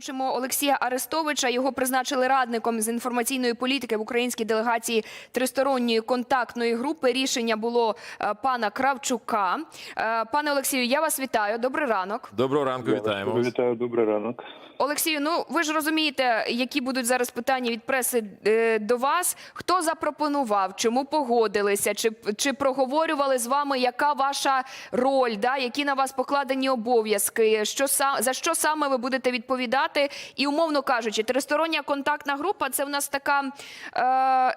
Озвучимо Олексія Арестовича. Його призначили радником з інформаційної політики в українській делегації тристоронньої контактної групи. Рішення було е, пана Кравчука. Е, Пане Олексію, я вас вітаю. Добрий ранок. Доброго ранку, вітаємо. Вітаю, добрий ранок. Олексію, ну ви ж розумієте, які будуть зараз питання від преси е, до вас. Хто запропонував, чому погодилися, чи, чи проговорювали з вами, яка ваша роль, да, які на вас покладені обов'язки, що за що саме ви будете відповідати? І умовно кажучи, тристороння контактна група це в нас така, е,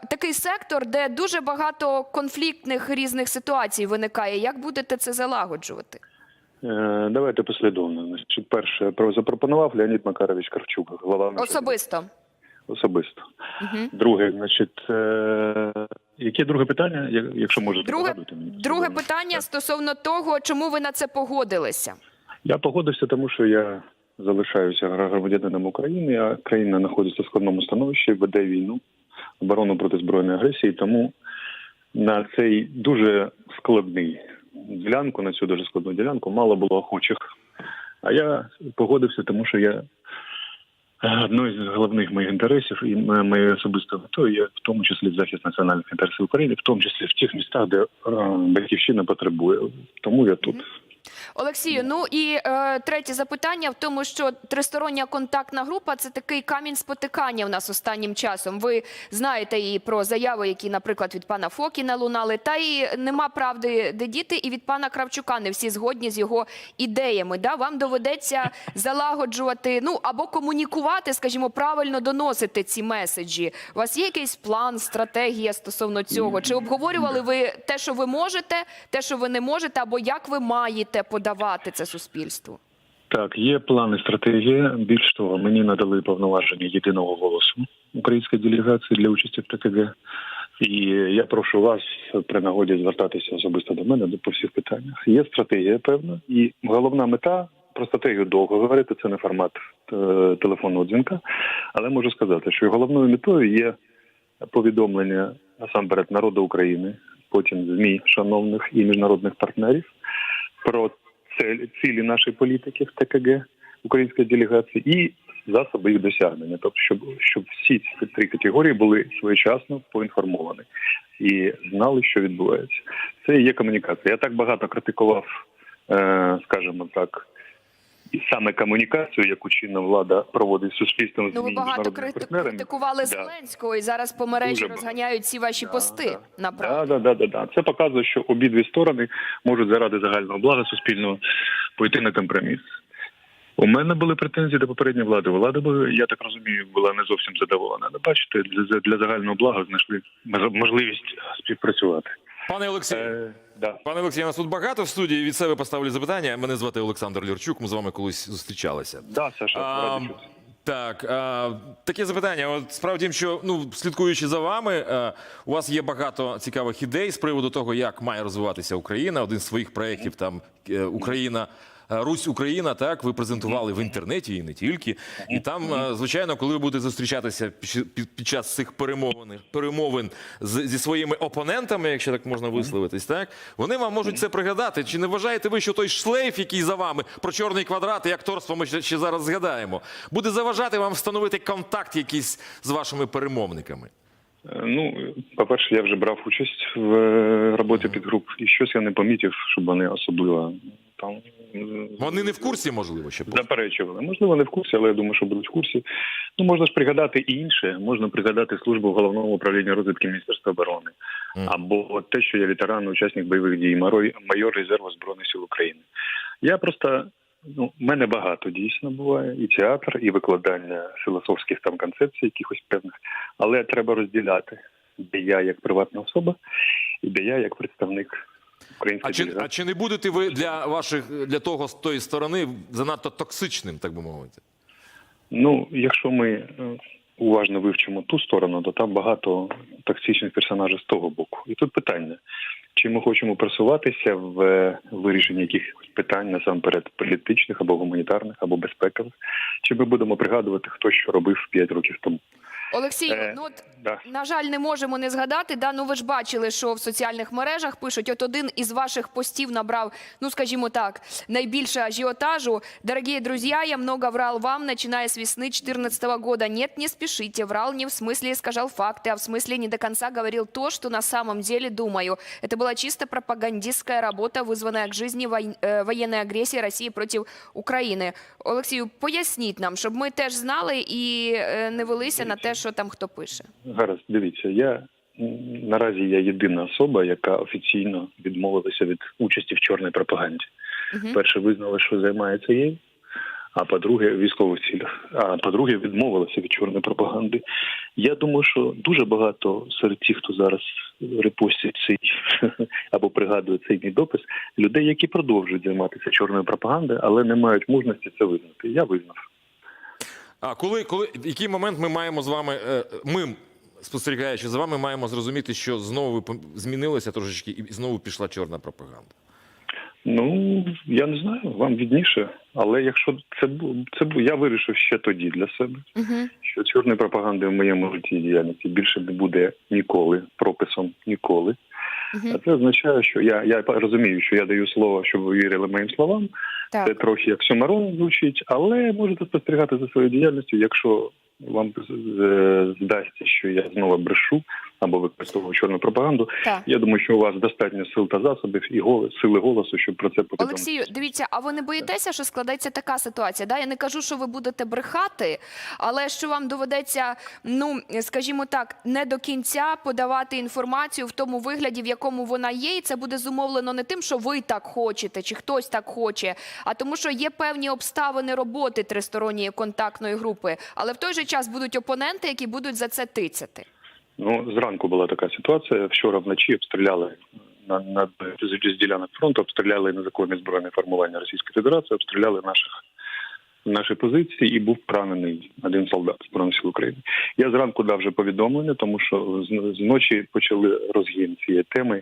такий сектор, де дуже багато конфліктних різних ситуацій виникає. Як будете це залагоджувати? Е, давайте послідовно. Значить, перше про запропонував Леонід Макарович Кравчук, голова Особисто. особисто. Угу. Друге, значить, е, яке друге питання, якщо можете Друге, нагадуйте мені. друге питання стосовно того, чому ви на це погодилися. Я погодився, тому що я залишаюся громадянином України, а країна знаходиться в складному становищі, веде війну, оборону проти збройної агресії. Тому на цей дуже складний ділянку, на цю дуже складну ділянку, мало було охочих. А я погодився, тому що я одною з головних моїх інтересів і м- моєю особистою метою є в тому числі захист національних інтересів України, в тому числі в тих містах, де е, батьківщина потребує. Тому я тут. Олексію, ну і е, третє запитання в тому, що тристороння контактна група це такий камінь спотикання в нас останнім часом. Ви знаєте і про заяви, які, наприклад, від пана Фокіна лунали, та і нема правди, де діти, і від пана Кравчука не всі згодні з його ідеями. Да? Вам доведеться залагоджувати, ну або комунікувати, скажімо, правильно доносити ці меседжі. У вас є якийсь план, стратегія стосовно цього? Чи обговорювали ви те, що ви можете, те, що ви не можете, або як ви маєте подавати це суспільству? Так, є план і стратегія. Більш того, мені надали повноваження єдиного голосу української делегації для участі в ТКГ. І я прошу вас при нагоді звертатися особисто до мене по всіх питаннях. Є стратегія певна, і головна мета про стратегію довго говорити. Це не формат е, телефонного дзвінка, але можу сказати, що головною метою є повідомлення насамперед народу України, потім змі шановних і міжнародних партнерів про цель- цілі нашої політики в ТКГ української делегації і засоби їх досягнення, тобто щоб, щоб всі ці три категорії були своєчасно поінформовані і знали, що відбувається. Це і є комунікація. Я так багато критикував, е, скажімо так. І саме комунікацію, яку чинна влада проводить з суспільством з Ну, ви багато критикували. Зеленського, і зараз по мережі розганяють ці ваші пости. Направду. Да, да, да, да. Це показує, що обидві сторони можуть заради загального блага суспільного пойти на компроміс. У мене були претензії до попередньої влади. Влада, я так розумію, була не зовсім задоволена. Але бачите, для, для загального блага знайшли мож- можливість співпрацювати. Пане Олексію, Е, да. пане Олексію, нас тут багато в студії. Від себе поставлю запитання. Мене звати Олександр Люрчук. Ми з вами колись зустрічалися. Да, Саша, А, так, а, таке запитання. От справді, що ну слідкуючи за вами, а, у вас є багато цікавих ідей з приводу того, як має розвиватися Україна. Один з своїх проєктів там е, Україна. Е, Русь Україна, так ви презентували в інтернеті і не тільки. І там, е, звичайно, коли ви будете зустрічатися під, час цих перемовин, перемовин зі своїми опонентами, якщо так можна висловитись, так вони вам можуть це пригадати. Чи не вважаєте ви, що той шлейф, який за вами про чорний квадрат і акторство, ми ще, ще зараз згадаємо, буде заважати вам встановити контакт якийсь з вашими перемовниками? Е, Ну, по-перше, я вже брав участь в роботі підгруп, і щось я не помітив, щоб вони особливо там Вони не в курсі, можливо, ще заперечували. Можливо, не в курсі, але я думаю, що будуть в курсі. Ну, можна ж пригадати і інше. Можна пригадати службу в головному управлінні розвідки Міністерства оборони, або те, що я ветеран, учасник бойових дій, майор, резерву збройних сил України. Я просто ну, мене багато дійсно буває і театр, і викладання філософських там концепцій, якихось певних, але треба розділяти, де я як приватна особа, і де я як представник української А чи, а чи не будете ви для ваших для того з тої сторони занадто токсичним, так би мовити? Ну, якщо ми е, уважно вивчимо ту сторону, то там багато токсичних персонажів з того боку. І тут питання: чи ми хочемо просуватися в е, вирішенні якихось питань насамперед політичних або гуманітарних, або безпекових, чи ми будемо пригадувати, хто що робив 5 років тому. Олексію, Е, ну от да. на жаль, не можемо не згадати. Да, ну ви ж бачили, що в соціальних мережах пишуть. От один із ваших постів набрав, ну скажімо так, найбільше ажіотажу. Дорогі друзі, я много врал вам, начиная с весны 2014 года. Нет, не спешите. Врал не в смысле искажал факты, а в смысле не до конца говорил то, что на самом деле думаю. Это была чисто пропагандистская работа, вызванная к жизни вой- э, военной агрессии России против України. Олексію, поясніть нам, щоб ми теж знали і е, не велися на те, що там хто пише. Гаразд, дивіться, я наразі я єдина особа, яка офіційно відмовилася від участі в чорній пропаганді. Мгм. Перше визнала, що займається їй, а по-друге, військових цілях. А по-друге, відмовилася від чорної пропаганди. Я думаю, що дуже багато серед тих, хто зараз репостять цей або пригадує цей мій допис, людей, які продовжують займатися чорною пропагандою, але не мають мужності це визнати. Я визнав. А коли, коли який момент ми маємо з вами, е, ми спостерігаючи за вами, маємо зрозуміти, що знову змінилися трошечки і знову пішла чорна пропаганда. Ну я не знаю, вам відніше. Але якщо це бу- це я вирішив ще тоді для себе, Угу. що чорної пропаганди в моєму житті діяльності більше не буде ніколи, прописом ніколи. А це означає, що я, я розумію, що я даю слово, щоб ви вірили моїм словам. Це трохи як сумарон звучить, але можете спостерігати за своєю діяльністю, якщо вам здасться, що я знову брешу або використовую чорну пропаганду. Так. Я думаю, що у вас достатньо сил та засобів і голос, сили голосу, щоб про це повідомити. Олексію, дивіться, а ви не боїтеся, що складеться така ситуація? Да? Я не кажу, що ви будете брехати, але що вам доведеться, ну скажімо так, не до кінця подавати інформацію в тому вигляді, в якому вона є, і це буде зумовлено не тим, що ви так хочете, чи хтось так хоче, а тому, що є певні обставини роботи тристоронньої контактної групи. Але в той же час будуть опоненти, які будуть за це тицяти. Ну, зранку була така ситуація. Вчора вночі обстріляли на, на з ділянок фронту, обстріляли незаконні збройне формування Російської Федерації, обстріляли наших наші позиції і був поранений один солдат Збройних сил України. Я зранку дав вже повідомлення, тому що з- зночі почали розгін цієї теми.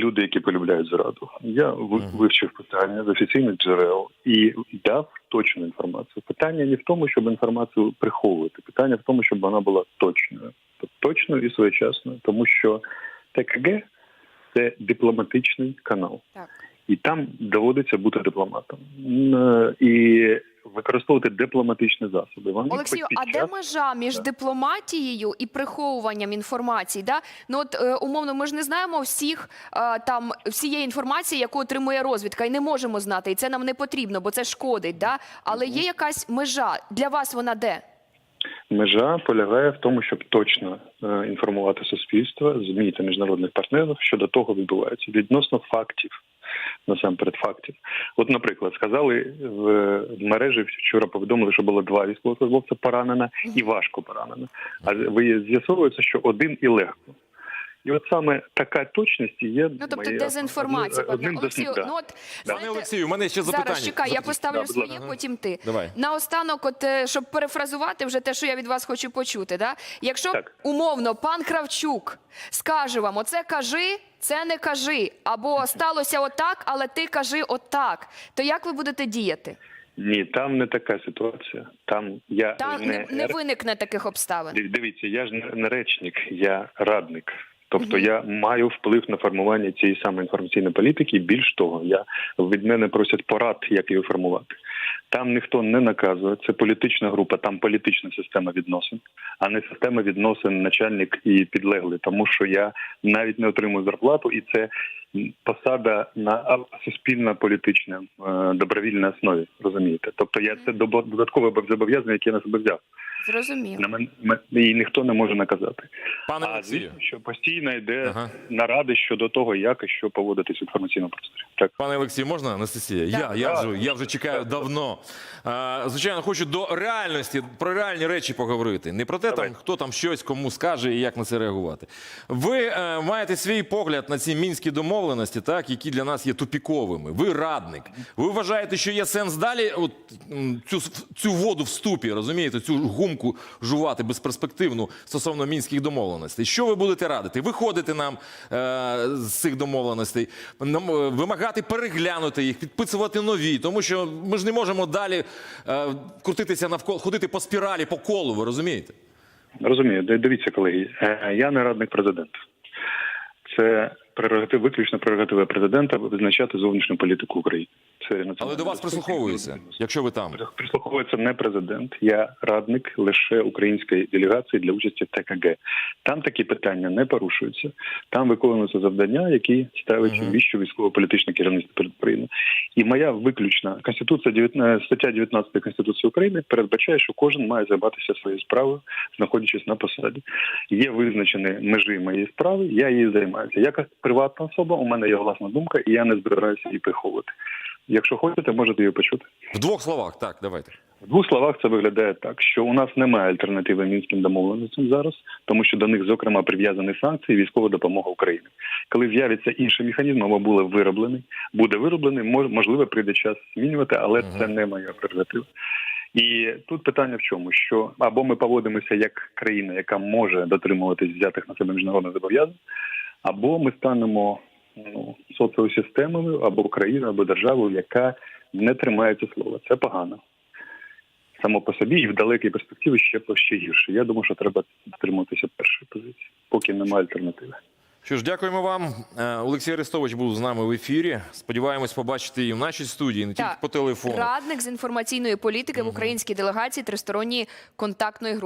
Люди, які полюбляють зраду. Я вивчив питання з офіційних джерел і дав точну інформацію. Питання не в тому, щоб інформацію приховувати. Питання в тому, щоб вона була точною, Тобто точною і своєчасною, тому що ТКГ це дипломатичний канал Так. і там доводиться бути дипломатом е, і використовувати дипломатичні засоби. Вони Олексію, а де межа між дипломатією і приховуванням інформації? Да? Ну от е, умовно, ми ж не знаємо всіх е, там всієї інформації, яку отримує розвідка, і не можемо знати, і це нам не потрібно, бо це шкодить. Да? Але є якась межа для вас. Вона де? Межа полягає в тому, щоб точно е, інформувати суспільство, змі та міжнародних партнерів щодо того відбувається відносно фактів. Насамперед фактів. От, наприклад, сказали в, мережі вчора повідомили, що було два військовослужбовця поранено і важко поранено. А ви з'ясовується, що один і легко. І от саме така точність є Ну тобто моє- дезінформація. одним- Олексію, да. ну от Пане знаєте, Олексію, у мене ще запитання. Зараз чекай, я поставлю Да, своє, потім ти. Давай. Наостанок, от е, щоб перефразувати вже те, що я від вас хочу почути. Да? Якщо Так. умовно пан Кравчук скаже вам, оце кажи, це не кажи, або сталося отак, але ти кажи отак, то як ви будете діяти? Ні, там не така ситуація. Там я Та не, не виникне таких обставин. Дивіться, я ж не речник, я радник. Тобто я маю вплив на формування цієї самої інформаційної політики. Більш того, я від мене просять порад, як її формувати. Там ніхто не наказує. Це політична група, там політична система відносин, а не система відносин начальник і підлеглий. Тому що я навіть не отримую зарплату, і це посада на суспільно політична е, добровільній основі. Розумієте? Тобто я це додаткове зобов'язання, яке я на себе взяв. Зрозуміло. На мен і ніхто не може наказати. Пане А звісно, що постійно йде Ага. наради щодо того, як і що поводитись в інформаційному просторі. Так. Пане Олексію, можна Анастасія? Я, я, вже, я вже чекаю давно. А, звичайно, хочу до реальності, про реальні речі поговорити. Не про те, там, хто там щось кому скаже і як на це реагувати. Ви е, маєте свій погляд на ці мінські домовленості, так, які для нас є тупіковими. Ви радник. Ви вважаєте, що є сенс далі от, цю, цю воду в ступі, розумієте, цю гумку жувати безперспективну стосовно мінських домовленостей. Що ви будете радити? Виходити нам е, з цих домовленостей, нам, е, переглянути їх, підписувати нові, тому що ми ж не можемо далі е, крутитися навколо, ходити по спіралі, по колу, ви розумієте? Розумію, дивіться, колеги. е, Я не радник президента. Це прерогатив, виключно прерогатива президента визначати зовнішню політику України. Це Але до вас прислуховуються, якщо ви там. Прислуховується не президент. Я радник лише української делегації для участі в ТКГ. Там такі питання не порушуються. Там виконуються завдання, які ставить Мгм. віщо військово-політичне керівництво перед Україною. І моя виключна конституція 19, стаття 19 конституції України передбачає, що кожен має займатися своєю справою, знаходячись на посаді. Є визначені межі моєї справи. Я її займаюся. Я як приватна особа, у мене є власна думка, і я не збираюся її приховувати. Якщо хочете, можете її почути. В двох словах, так, давайте. В двох словах це виглядає так, що у нас немає альтернативи мінським домовленостям зараз, тому що до них зокрема прив'язані санкції, і військова допомога Україні. Коли з'явиться інший механізм, або були вироблений, буде вироблений, мож- можливо, прийде час змінювати, але це не моя прерогатива. І тут питання в чому: що або ми поводимося як країна, яка може дотримуватись взятих на себе міжнародних зобов'язань, або ми станемо соціосистемою або країною, або державою, яка не тримається слова. Це погано само по собі і в далекій перспективі ще ще гірше. Я думаю, що треба дотримуватися першої позиції, поки немає альтернативи. Що ж, дякуємо вам. Е, Олексій Арестович був з нами в ефірі. Сподіваємось побачити і в нашій студії, не тільки Так. по телефону. Радник з інформаційної політики в українській делегації тристоронньої контактної групи.